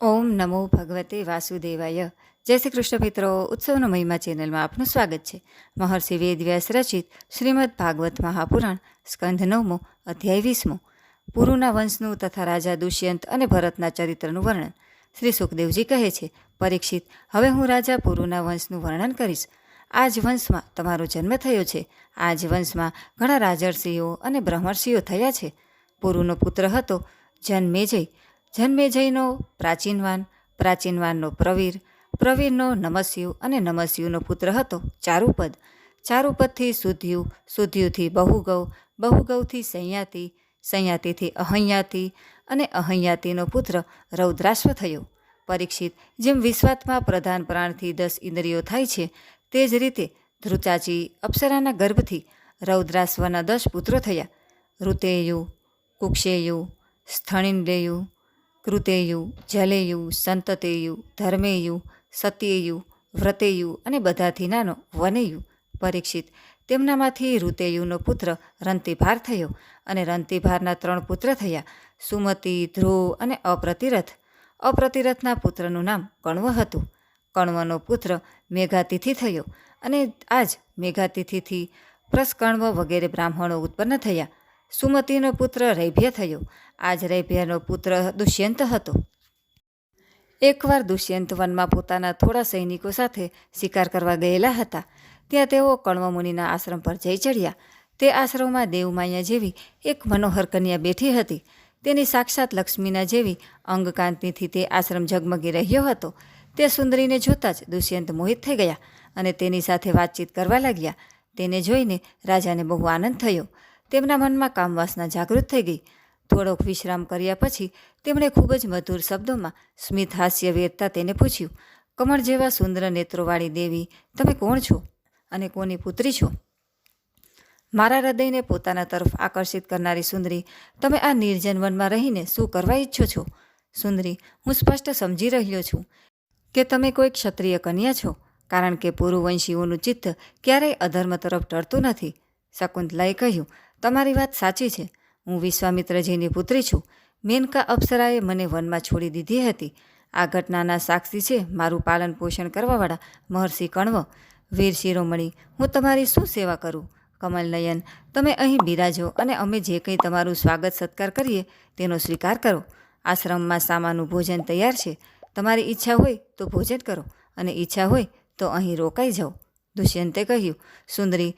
ઓમ નમો ભગવતે વાસુદેવાય. જય શ્રી કૃષ્ણ મિત્રો, ઉત્સવનો મહિમા ચેનલમાં આપનું સ્વાગત છે. મહર્ષિ વેદવ્યાસ રચિત શ્રીમદ ભાગવત મહાપુરાણ સ્કંધ નવમો અધ્યાય વીસમો. પુરુના વંશનું તથા રાજા દુષ્યંત અને ભરતના ચરિત્રનું વર્ણન. શ્રી સુખદેવજી કહે છે, પરીક્ષિત, હવે હું રાજા પુરુના વંશનું વર્ણન કરીશ. આ જ વંશમાં તમારો જન્મ થયો છે. આ જ વંશમાં ઘણા રાજર્ષિઓ અને બ્રહ્મર્ષિઓ થયા છે. પુરુનો પુત્ર હતો જન્મેજય. જન્મેજયનો પ્રાચીનવાન પ્રાચીનવાનનો પ્રવીર, પ્રવીરનો નમસ્યુ અને નમસ્યુનો પુત્ર હતો ચારુપદ. ચારુપદથી સુધ્યુ, સુધ્યુથી બહુગૌ, બહુગૌથી સંયાતિ, સંયાતિથી અહંયાતિ અને અહંયાતિનો પુત્ર રૌદ્રાશ્વ થયો. પરીક્ષિત જેમ વિશ્વાત્મા પ્રધાન પ્રાણથી દસ ઇન્દ્રિયો થાય છે, તે જ રીતે ધ્રુચાચી અપ્સરાના ગર્ભથી રૌદ્રાશ્વના દસ પુત્રો થયા. ઋતેયુ, કુક્ષેયુ સ્થણિન્દેયુ કૃતેયુ, જલેયુ, સંતતેયુ, ધર્મેયુ, સત્યેયુ, વ્રતેયુ અને બધાથી નાનો વનેયુ પરીક્ષિત. તેમનામાંથી ઋતેયુનો પુત્ર રંતિભાર થયો અને રંતિભારના ત્રણ પુત્ર થયા સુમતિ, ધ્રુવ અને અપ્રતિરથ. અપ્રતિરથના પુત્રનું નામ કણવ હતું. કણવનો પુત્ર મેઘાતિથિ થયો અને આજ મેઘાતિથિથી પ્રસ્કણવ વગેરે બ્રાહ્મણો ઉત્પન્ન થયા. સુમતિનો પુત્ર રૈભ્ય થયો. આજ રૈભ્યનો પુત્ર દુષ્યંત હતો. એકવાર દુષ્યંત વનમાં પોતાના થોડા સૈનિકો સાથે શિકાર કરવા ગયેલા હતા. ત્યાં તેઓ કણવમુનિના આશ્રમ પર જઈ ચડ્યા. તે આશ્રમમાં દેવમાયા જેવી એક મનોહર કન્યા બેઠી હતી. તેની સાક્ષાત લક્ષ્મીના જેવી અંગકાંતિથી તે આશ્રમ ઝગમગી રહ્યો હતો. તે સુંદરીને જોતાં જ દુષ્યંત મોહિત થઈ ગયા અને તેની સાથે વાતચીત કરવા લાગ્યા. તેને જોઈને રાજાને બહુ આનંદ થયો. તેમના મનમાં કામવાસના જાગૃત થઈ ગઈ. થોડોક વિશ્રામ કર્યા પછી તેમણે ખૂબ જ મધુર શબ્દોમાં સ્મિત હાસ્ય વેરતા તેને પૂછ્યું, કમળ જેવા સુંદર નેત્રોવાળી દેવી, તમે કોણ છો અને કોની પુત્રી છો? મારા હૃદયને પોતાના તરફ આકર્ષિત કરનારી સુંદરી, તમે આ નિર્જન વનમાં રહીને શું કરવા ઈચ્છો છો? સુંદરી, હું સ્પષ્ટ સમજી રહ્યો છું કે તમે કોઈ ક્ષત્રિય કન્યા છો, કારણ કે પુરુવંશીઓનું ચિત્ત ક્યારેય અધર્મ તરફ ટળતું નથી, શકુંતલાએ કહ્યું. તમારી વાત સાચી છે. હું વિશ્વામિત્રજીની પુત્રી છું. મેનકા અપ્સરાએ મને વનમાં છોડી દીધી હતી. આ ઘટનાના સાક્ષી છે મારું પાલન પોષણ કરવાવાળા મહર્ષિ કણવ. વીર શિરોમણી, હું તમારી શું સેવા કરું? કમલનયન તમે અહીં બિરાજો અને અમે જે કંઈ તમારું સ્વાગત સત્કાર કરીએ તેનો સ્વીકાર કરો. આશ્રમમાં સામાનું ભોજન તૈયાર છે. તમારી ઈચ્છા હોય તો ભોજન કરો અને ઈચ્છા હોય તો અહીં રોકાઈ જાઓ. દુષ્યંતે કહ્યું, સુંદરી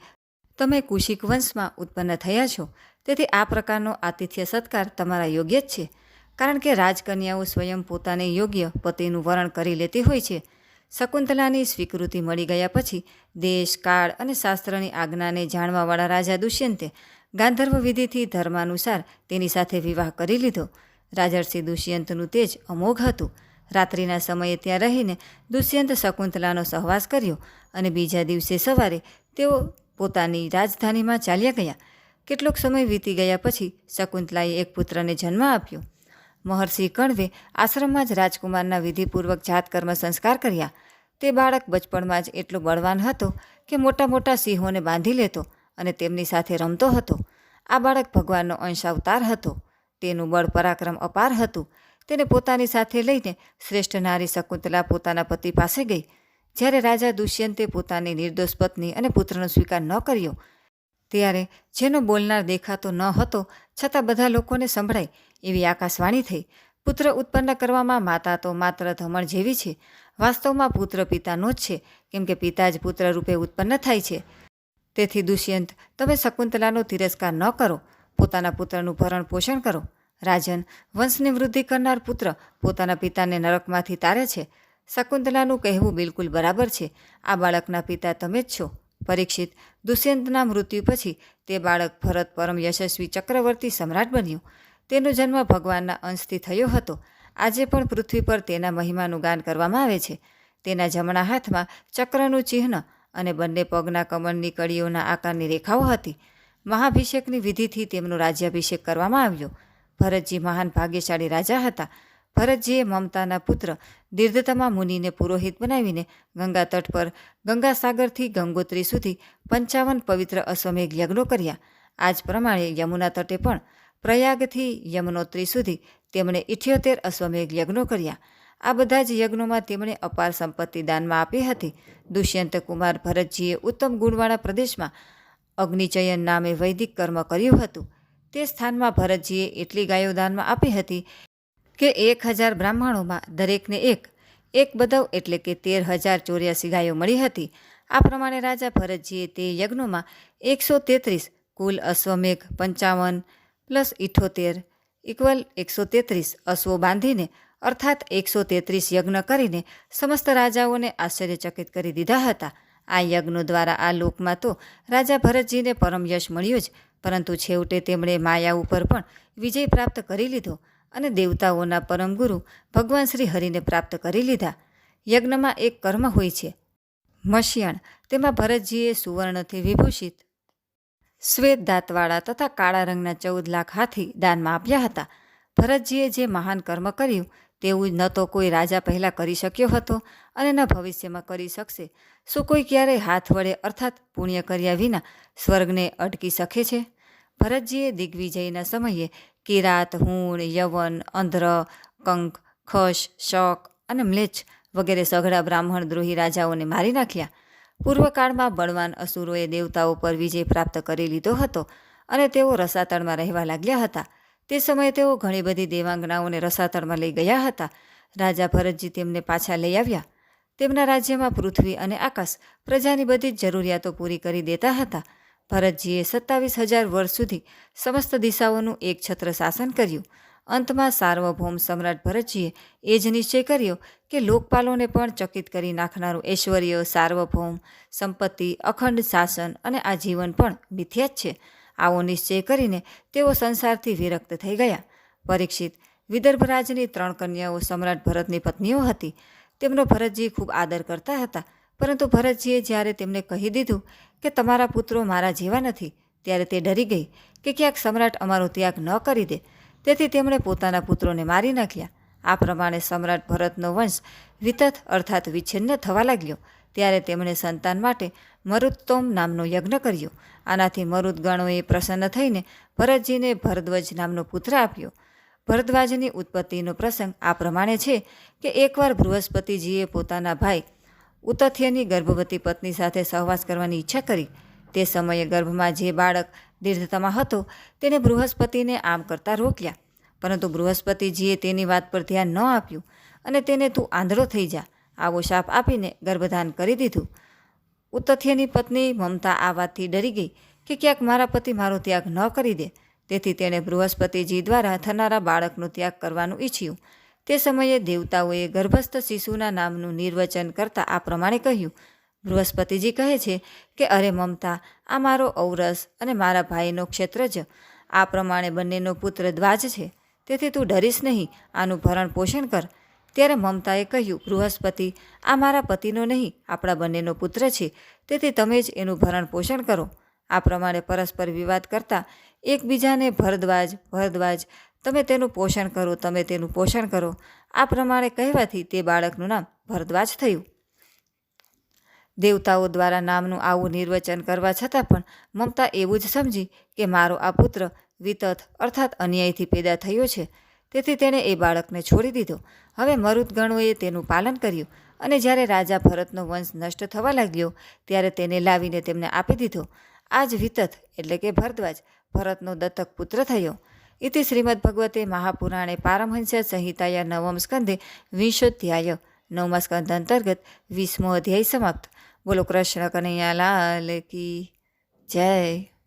તમે કુશિક વંશમાં ઉત્પન્ન થયા છો, તેથી આ પ્રકારનો આતિથ્ય સત્કાર તમારા યોગ્ય જ છે. કારણ કે રાજકન્યાઓ સ્વયં પોતાને યોગ્ય પતિનું વરણ કરી લેતી હોય છે. શકુંતલાની સ્વીકૃતિ મળી ગયા પછી દેશ, કાળ અને શાસ્ત્રની આજ્ઞાને જાણવાવાળા રાજા દુષ્યંતે ગાંધર્વ વિધિથી ધર્માનુસાર તેની સાથે વિવાહ કરી લીધો. રાજર્ષિ દુષ્યંતનું તેજ અમોઘ હતું. રાત્રિના સમયે ત્યાં રહીને દુષ્યંત શકુંતલાનો સહવાસ કર્યો અને બીજા દિવસે સવારે તેઓ પોતાની રાજધાનીમાં ચાલ્યા ગયા. કેટલોક સમય વીતી ગયા પછી શકુંતલાએ એક પુત્રને જન્મ આપ્યો. મહર્ષિ કણવે આશ્રમમાં જ રાજકુમારના વિધિપૂર્વક જાતકર્મ સંસ્કાર કર્યા. તે બાળક બચપણમાં જ એટલો બળવાન હતો કે મોટા મોટા સિંહોને બાંધી લેતો અને તેમની સાથે રમતો હતો. આ બાળક ભગવાનનો અંશાવતાર હતો. તેનું બળ પરાક્રમ અપાર હતું. તેને પોતાની સાથે લઈને શ્રેષ્ઠ નારી શકુંતલા પોતાના પતિ પાસે ગઈ. જ્યારે રાજા દુષ્યંતે પોતાની નિર્દોષ પત્ની અને પુત્રનો સ્વીકાર ન કર્યો, ત્યારે જેનો બોલનાર દેખાતો ન હતો, છતાં બધા લોકોને સંભળાય એવી આકાશવાણી થઈ. પુત્ર ઉત્પન્ન કરવામાં માતા તો માત્ર ધમણ જેવી છે. વાસ્તવમાં પુત્ર પિતાનો જ છે, કેમ કે પિતા જ પુત્ર રૂપે ઉત્પન્ન થાય છે. તેથી દુષ્યંત, તમે શકુંતલાનો તિરસ્કાર ન કરો, પોતાના પુત્રનું ભરણ પોષણ કરો. રાજન, વંશની વૃદ્ધિ કરનાર પુત્ર પોતાના પિતાને નરકમાંથી તારે છે. શકુંતલાનું કહેવું બિલકુલ બરાબર છે. આ બાળકના પિતા તમે જ છો. પરીક્ષિત દુષ્યંતના મૃત્યુ પછી તે બાળક ભરત પરમ યશસ્વી ચક્રવર્તી સમ્રાટ બન્યું. તેનો જન્મ ભગવાનના અંશથી થયો હતો. આજે પણ પૃથ્વી પર તેના મહિમાનું ગાન કરવામાં આવે છે. તેના જમણા હાથમાં ચક્રનું ચિહ્ન અને બંને પગના કમળની કડીઓના આકારની રેખાઓ હતી. મહાભિષેકની વિધિથી તેમનો રાજ્યાભિષેક કરવામાં આવ્યો. ભરતજી મહાન ભાગ્યશાળી રાજા હતા. ભરતજીએ મમતાના પુત્ર દીર્ઘતમા મુનિને પુરોહિત બનાવીને ગંગા તટ પર ગંગાસાગરથી ગંગોત્રી સુધી પંચાવન પવિત્ર અશ્વમેઘ યજ્ઞો કર્યા. આજ પ્રમાણે યમુના તટે પણ પ્રયાગથી યમનોત્રી સુધી તેમણે ઇઠ્યોતેર અશ્વમેઘ યજ્ઞો કર્યા. આ બધા જ યજ્ઞોમાં તેમણે અપાર સંપત્તિ દાનમાં આપી હતી. દુષ્યંત કુમાર ભરતજીએ ઉત્તમ ગુણવાળા પ્રદેશમાં અગ્નિચયન નામે વૈદિક કર્મ કર્યું હતું. તે સ્થાનમાં ભરતજીએ એટલી ગાયો દાનમાં આપી હતી કે એક હજાર બ્રાહ્મણોમાં દરેકને એક એક બદવ એટલે કે તેર હજાર ચોર્યાસી ગાયો મળી હતી. આ પ્રમાણે રાજા ભરતજીએ તે યજ્ઞોમાં એકસો તેત્રીસ કુલ અશ્વમેઘ પંચાવન પ્લસ ઇઠોતેર ઇક્વલ એકસો તેત્રીસ અશ્વો બાંધીને, અર્થાત એકસો તેત્રીસ યજ્ઞ કરીને સમસ્ત રાજાઓને આશ્ચર્યચકિત કરી દીધા હતા. આ યજ્ઞો દ્વારા આ લોકમાં તો રાજા ભરતજીને પરમ યશ મળ્યો જ, પરંતુ છેવટે તેમણે માયા ઉપર પણ વિજય પ્રાપ્ત કરી લીધો. અને દેવતાઓના પરમ ગુરુ ભગવાન શ્રી હરિને પ્રાપ્ત કરી લીધા. યજ્ઞમાં એક કર્મ હોય છે. મશિયાણ, તેમાં ભરતજીએ સુવર્ણથી વિભૂષિત શ્વેત દાંતવાળા તથા કાળા રંગના ચૌદ લાખ હાથી દાનમાં આપ્યા હતા. ભરતજીએ જે મહાન કર્મ કર્યું, તેવું ન તો કોઈ રાજા પહેલાં કરી શક્યો હતો અને ન ભવિષ્યમાં કરી શકશે. શું કોઈ ક્યારેય હાથ વડે અર્થાત પુણ્ય કર્યા વિના સ્વર્ગને અટકી શકે છે? ભરતજીએ દિગ્વિજયના સમયે કિરાત, હૂણ, યવન, અંધ્ર, કંક, ખશ, શક અને મ્લેચ્છ વગેરે સઘળા બ્રાહ્મણ દ્રોહી રાજાઓને મારી નાખ્યા. પૂર્વકાળમાં બળવાન અસુરોએ દેવતાઓ પર વિજય પ્રાપ્ત કરી લીધો હતો અને તેઓ રસાતળમાં રહેવા લાગ્યા હતા. તે સમયે તેઓ ઘણી બધી દેવાંગનાઓને રસાતળમાં લઈ ગયા હતા. રાજા ભરતજી તેમને પાછા લઈ આવ્યા. તેમના રાજ્યમાં પૃથ્વી અને આકાશ પ્રજાની બધી જ જરૂરિયાતો પૂરી કરી દેતા હતા. ભરતજીએ સત્તાવીસ હજાર વર્ષ સુધી સમસ્ત દિશાઓનું એક છત્ર શાસન કર્યું. અંતમાં સાર્વભૌમ સમ્રાટ ભરતજીએ એ જ નિશ્ચય કર્યો કે લોકપાલોને પણ ચકિત કરી નાખનારું ઐશ્વર્ય, સાર્વભૌમ, સંપત્તિ, અખંડ શાસન અને આ જીવન પણ મિથ્યા જ છે. આવો નિશ્ચય કરીને તેઓ સંસારથી વિરક્ત થઈ ગયા. પરીક્ષિત વિદર્ભરાજની ત્રણ કન્યાઓ સમ્રાટ ભરતની પત્નીઓ હતી. તેમનો ભરતજી ખૂબ આદર કરતા હતા. પરંતુ ભરતજીએ જ્યારે તેમને કહી દીધું કે તમારા પુત્રો મારા જેવા નથી, ત્યારે તે ડરી ગઈ કે ક્યાંક સમ્રાટ અમારો ત્યાગ ન કરી દે. તેથી તેમણે પોતાના પુત્રોને મારી નાખ્યા. આ પ્રમાણે સમ્રાટ ભરતનો વંશ વિતત અર્થાત વિચ્છિન્ન થવા લાગ્યો. ત્યારે તેમણે સંતાન માટે મરુત્તોમ નામનો યજ્ઞ કર્યો. આનાથી મરુદગણોએ પ્રસન્ન થઈને ભરતજીને ભરદ્વજ નામનો પુત્ર આપ્યો. ભરદ્વાજની ઉત્પત્તિનો પ્રસંગ આ પ્રમાણે છે કે એકવાર બૃહસ્પતિજીએ પોતાના ભાઈ ઉતથ્યની ગર્ભવતી પત્ની સાથે સહવાસ કરવાની ઈચ્છા કરી. તે સમયે ગર્ભમાં જે બાળક દીર્ઘતામાં હતો, તેને બૃહસ્પતિને આમ કરતાં રોક્યા. પરંતુ બૃહસ્પતિજીએ તેની વાત પર ધ્યાન ન આપ્યું અને તેને તું આંધળો થઈ જા, આવો શાપ આપીને ગર્ભધાન કરી દીધું. ઉતથ્યની પત્ની મમતા આ વાતથી ડરી ગઈ કે ક્યાંક મારા પતિ મારો ત્યાગ ન કરી દે. તેથી તેણે બૃહસ્પતિજી દ્વારા થનારા બાળકનો ત્યાગ કરવાનું ઈચ્છ્યું. તે સમયે દેવતાઓએ ગર્ભસ્થ શિશુના નામનું નિર્વચન કરતાં આ પ્રમાણે કહ્યું. બૃહસ્પતિજી કહે છે કે, અરે મમતા, આ મારો ઔરસ અને મારા ભાઈનો ક્ષેત્ર જ. આ પ્રમાણે બંનેનો પુત્ર દ્વાજ છે. તેથી તું ડરીશ નહીં, આનું ભરણ પોષણ કર. ત્યારે મમતાએ કહ્યું, બૃહસ્પતિ, આ મારા પતિનો નહીં, આપણા બંનેનો પુત્ર છે. તેથી તમે જ એનું ભરણ પોષણ કરો. આ પ્રમાણે પરસ્પર વિવાદ કરતા એકબીજાને ભરદ્વાજ ભરદ્વાજ તમે તેનું પોષણ કરો, તમે તેનું પોષણ કરો. આ પ્રમાણે કહેવાથી તે બાળકનું નામ ભરદ્વાજ થયું. દેવતાઓ દ્વારા નામનું આવું નિર્વચન કરવા છતાં પણ મમતા એવું જ સમજી કે મારો આ પુત્ર વિતથ અર્થાત અન્યાયથી પેદા થયો છે. તેથી તેણે એ બાળકને છોડી દીધો. હવે મરુદગણોએ તેનું પાલન કર્યું અને જ્યારે રાજા ભરતનો વંશ નષ્ટ થવા લાગ્યો ત્યારે તેને લાવીને તેમને આપી દીધો. આ જ વિતત એટલે કે ભરદ્વાજ ભરતનો દત્તક પુત્ર થયો. શ્રીમદ ભગવતે મહાપુરાણે પારમહંસ સંહિતાયા નવમ સ્કંધે વિંશોધ્યાય નવમા સ્કંધ અંતર્ગત વીસમો અધ્યાય સમાપ્ત બોલો કૃષ્ણ કનૈયા લાલ કી જય